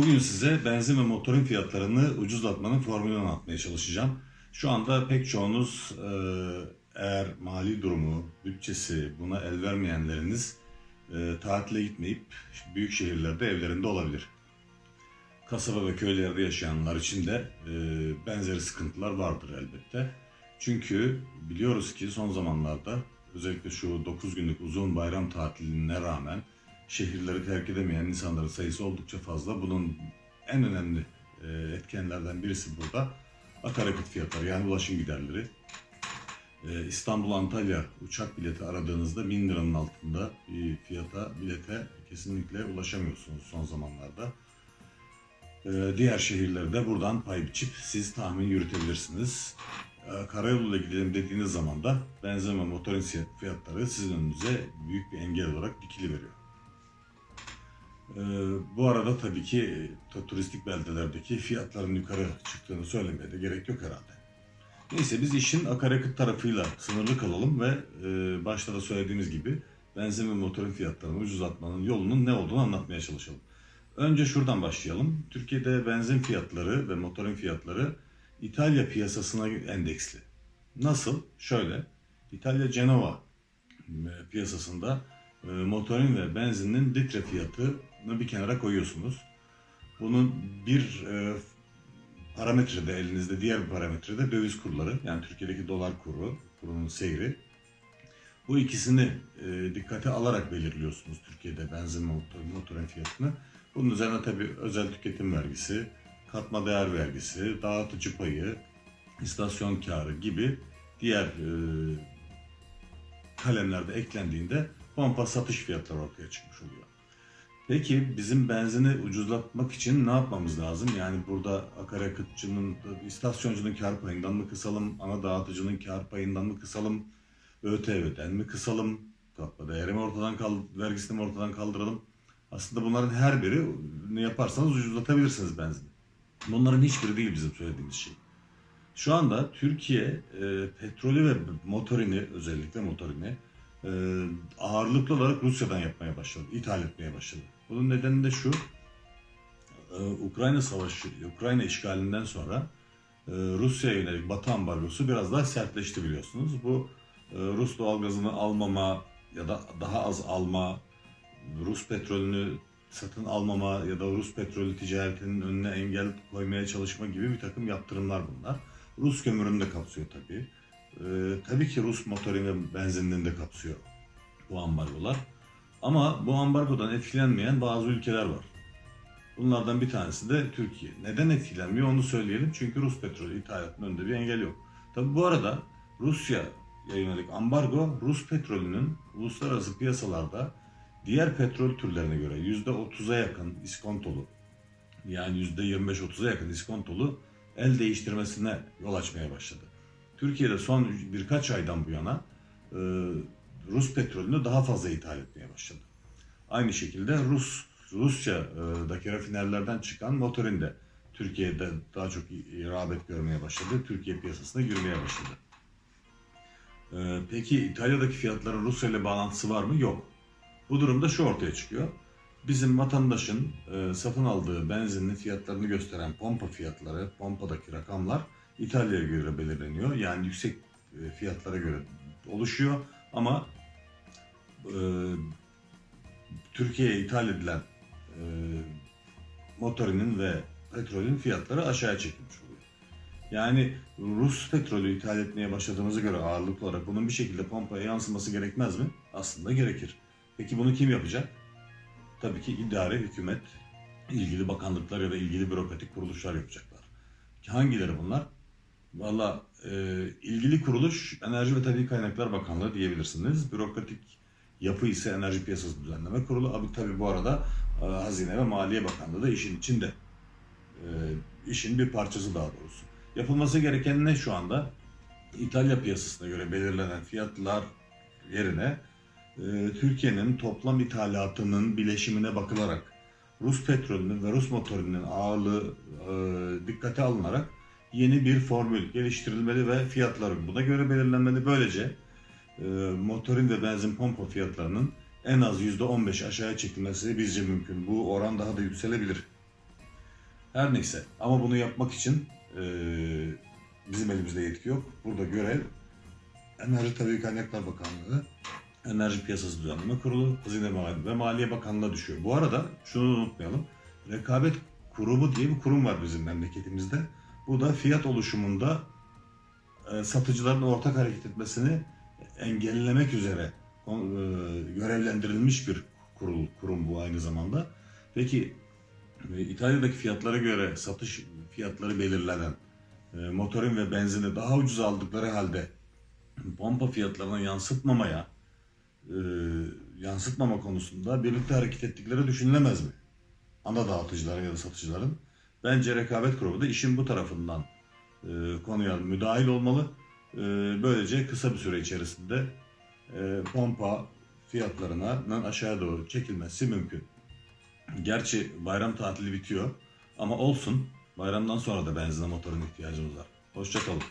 Bugün size benzin ve motorun fiyatlarını ucuzlatmanın formülünü anlatmaya çalışacağım. Şu anda pek çoğunuz e, eğer mali durumu, bütçesi buna el vermeyenleriniz e, tatile gitmeyip büyük şehirlerde evlerinde olabilir. Kasaba ve köylerde yaşayanlar için de e, benzeri sıkıntılar vardır elbette. Çünkü biliyoruz ki son zamanlarda özellikle şu 9 günlük uzun bayram tatiline rağmen şehirleri terk edemeyen insanların sayısı oldukça fazla. Bunun en önemli e, etkenlerden birisi burada akaryakıt fiyatları yani ulaşım giderleri. E, İstanbul-Antalya uçak bileti aradığınızda 1000 liranın altında bir fiyata, bilete kesinlikle ulaşamıyorsunuz son zamanlarda. E, Diğer şehirlerde buradan pay biçip siz tahmin yürütebilirsiniz. Karayoluyla gidelim dediğiniz zaman da benzin ve motorin fiyatları sizin önünüze büyük bir engel olarak dikili veriyor. Ee, bu arada tabii ki e, turistik beldelerdeki fiyatların yukarı çıktığını söylemeye de gerek yok herhalde. Neyse biz işin akaryakıt tarafıyla sınırlı kalalım ve e, başta da söylediğimiz gibi benzin ve motorun fiyatlarını ucuzlatmanın yolunun ne olduğunu anlatmaya çalışalım. Önce şuradan başlayalım. Türkiye'de benzin fiyatları ve motorun fiyatları İtalya piyasasına endeksli. Nasıl? Şöyle. İtalya Cenova e, piyasasında e, motorin ve benzinin litre fiyatını bir kenara koyuyorsunuz. Bunun bir e, parametrede elinizde diğer bir parametrede döviz kurları yani Türkiye'deki dolar kuru, kurunun seyri. Bu ikisini e, dikkate alarak belirliyorsunuz Türkiye'de benzin motor, motorin fiyatını. Bunun üzerine tabii özel tüketim vergisi, katma değer vergisi, dağıtıcı payı, istasyon karı gibi diğer e, kalemlerde eklendiğinde pompa satış fiyatları ortaya çıkmış oluyor. Peki bizim benzini ucuzlatmak için ne yapmamız lazım? Yani burada akaryakıtçının, istasyoncunun kar payından mı kısalım, ana dağıtıcının kar payından mı kısalım, ÖTV'den mi kısalım, katma değeri mi ortadan kaldır, vergisini mi ortadan kaldıralım? Aslında bunların her biri ne yaparsanız ucuzlatabilirsiniz benzini. Bunların hiçbiri değil bizim söylediğimiz şey. Şu anda Türkiye e, petrolü ve motorini özellikle motorini e, ağırlıklı olarak Rusya'dan yapmaya başladı, ithal etmeye başladı. Bunun nedeni de şu, e, Ukrayna savaşı, Ukrayna işgalinden sonra e, Rusya'ya yönelik Batı ambargosu biraz daha sertleşti biliyorsunuz. Bu e, Rus doğalgazını almama ya da daha az alma, Rus petrolünü satın almama ya da Rus petrolü ticaretinin önüne engel koymaya çalışma gibi bir takım yaptırımlar bunlar. Rus kömürünü de kapsıyor tabii. Ee, tabii ki Rus motorin ve benzinini de kapsıyor bu ambargolar. Ama bu ambargodan etkilenmeyen bazı ülkeler var. Bunlardan bir tanesi de Türkiye. Neden etkilenmiyor onu söyleyelim. Çünkü Rus petrolü ithalatının önünde bir engel yok. Tabii bu arada Rusya'ya yönelik ambargo Rus petrolünün uluslararası piyasalarda diğer petrol türlerine göre %30'a yakın iskontolu yani %25-30'a yakın iskontolu el değiştirmesine yol açmaya başladı. Türkiye'de son birkaç aydan bu yana e, Rus petrolünü daha fazla ithal etmeye başladı. Aynı şekilde Rus Rusya'daki rafinerlerden çıkan motorin de Türkiye'de daha çok rağbet görmeye başladı. Türkiye piyasasına girmeye başladı. E, peki İtalya'daki fiyatların Rusya ile bağlantısı var mı? Yok. Bu durumda şu ortaya çıkıyor. Bizim vatandaşın e, satın aldığı benzinin fiyatlarını gösteren pompa fiyatları, pompadaki rakamlar İtalya'ya göre belirleniyor. Yani yüksek e, fiyatlara göre oluşuyor ama e, Türkiye'ye ithal edilen e, motorinin ve petrolün fiyatları aşağıya çekilmiş oluyor. Yani Rus petrolü ithal etmeye başladığımıza göre ağırlıklı olarak bunun bir şekilde pompaya yansıması gerekmez mi? Aslında gerekir. Peki bunu kim yapacak? Tabii ki idare, hükümet, ilgili bakanlıklar ya da ilgili bürokratik kuruluşlar yapacaklar. Hangileri bunlar? Valla e, ilgili kuruluş Enerji ve Tabii Kaynaklar Bakanlığı diyebilirsiniz. Bürokratik yapı ise Enerji Piyasası Düzenleme Kurulu. Abi tabii bu arada e, Hazine ve Maliye Bakanlığı da işin içinde. E, işin bir parçası daha doğrusu. Yapılması gereken ne şu anda? İtalya piyasasına göre belirlenen fiyatlar yerine e, Türkiye'nin toplam ithalatının bileşimine bakılarak Rus petrolünün ve Rus motorinin ağırlığı e, dikkate alınarak yeni bir formül geliştirilmeli ve fiyatları buna göre belirlenmeli. Böylece e, motorin ve benzin pompa fiyatlarının en az %15 aşağıya çekilmesi bizce mümkün. Bu oran daha da yükselebilir. Her neyse ama bunu yapmak için e, bizim elimizde yetki yok. Burada görev Enerji Tabii Kaynaklar Bakanlığı, Enerji Piyasası Düzenleme Kurulu, Hazine ve Maliye Bakanlığı'na düşüyor. Bu arada şunu unutmayalım. Rekabet Kurumu diye bir kurum var bizim memleketimizde. Bu da fiyat oluşumunda e, satıcıların ortak hareket etmesini engellemek üzere e, görevlendirilmiş bir kurul, kurum bu aynı zamanda. Peki e, İtalya'daki fiyatlara göre satış fiyatları belirlenen motorin ve benzini daha ucuz aldıkları halde pompa fiyatlarına yansıtmamaya yansıtmama konusunda birlikte hareket ettikleri düşünülemez mi? Ana dağıtıcıların ya da satıcıların. Bence rekabet kurumu da işin bu tarafından e, konuya müdahil olmalı. E, böylece kısa bir süre içerisinde e, pompa fiyatlarına aşağı doğru çekilmesi mümkün. Gerçi bayram tatili bitiyor ama olsun. Bayramdan sonra da benzine motorun ihtiyacımız var. Hoşçakalın.